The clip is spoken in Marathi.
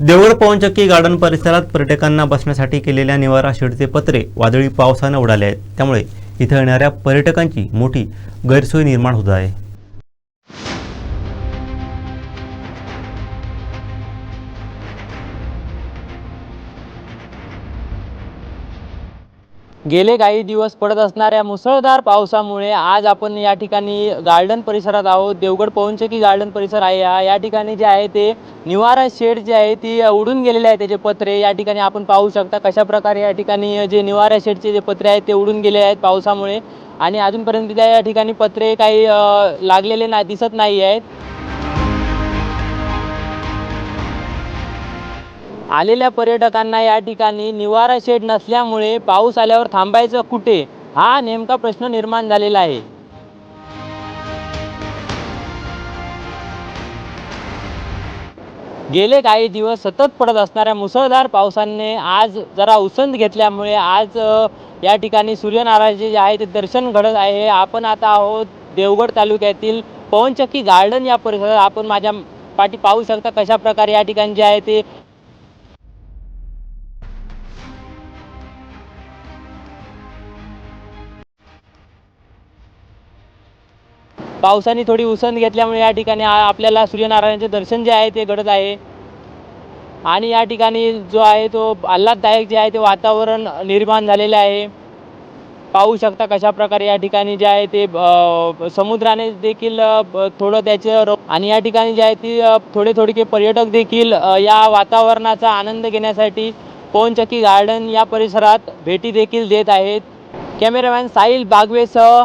देवगड पवनचक्की गार्डन परिसरात पर्यटकांना बसण्यासाठी केलेल्या निवारा शेडचे पत्रे वादळी पावसानं उडाले आहेत. त्यामुळे इथं येणाऱ्या पर्यटकांची मोठी गैरसोय निर्माण होत आहे. गेले काही दिवस पडत असणाऱ्या मुसळधार पावसामुळे आज आपण या ठिकाणी गार्डन परिसरात आहोत. देवगड पवनचकी गार्डन परिसर आहे हा. या ठिकाणी जे आहे ते निवारा शेड जे आहे ती उडून गेलेले आहे त्याचे पत्रे. या ठिकाणी आपण पाहू शकता कशा प्रकारे या ठिकाणी जे निवारा शेडचे जे पत्रे आहेत ते उडून गेले आहेत पावसामुळे. आणि अजूनपर्यंत त्या या ठिकाणी पत्रे काही लागलेले नाही दिसत नाही आहेत. आलेल्या पर्यटकांना या ठिकाणी निवारा शेड नसल्यामुळे पाऊस आल्यावर थांबायचं कुठे? हा नेमका प्रश्न निर्माण झालेला आहे. गेले काही दिवस सतत पडत असणाऱ्या मुसळधार पावसाने आज जरा उसंत घेतल्यामुळे आज या ठिकाणी सूर्यनारायणचे जे आहे ते दर्शन घडत आहे. आपण आता आहोत देवगड तालुक्यातील पवनचक्की गार्डन या परिसरात. आपण माझ्या पाठी पाहू शकता कशा प्रकारे या ठिकाणी जे आहे ते पावसाने थोडी उसंत घेतल्यामुळे या ठिकाणी आपल्याला सूर्यनारायणाचे दर्शन जे आहे ते घडत आहे. आणि या ठिकाणी जो आहे तो आल्हाददायक जे आहे ते वातावरण निर्माण झालेलं आहे. पाहू शकता कशा प्रकारे या ठिकाणी जे आहे ते समुद्राने देखील ब- थोडं त्याचं आणि या ठिकाणी जे आहे ती थोडे थोडके पर्यटक देखील या वातावरणाचा आनंद घेण्यासाठी पोनचक्की गार्डन या परिसरात भेटी देखील देत आहेत. कॅमेरामॅन साहिल बागवेसह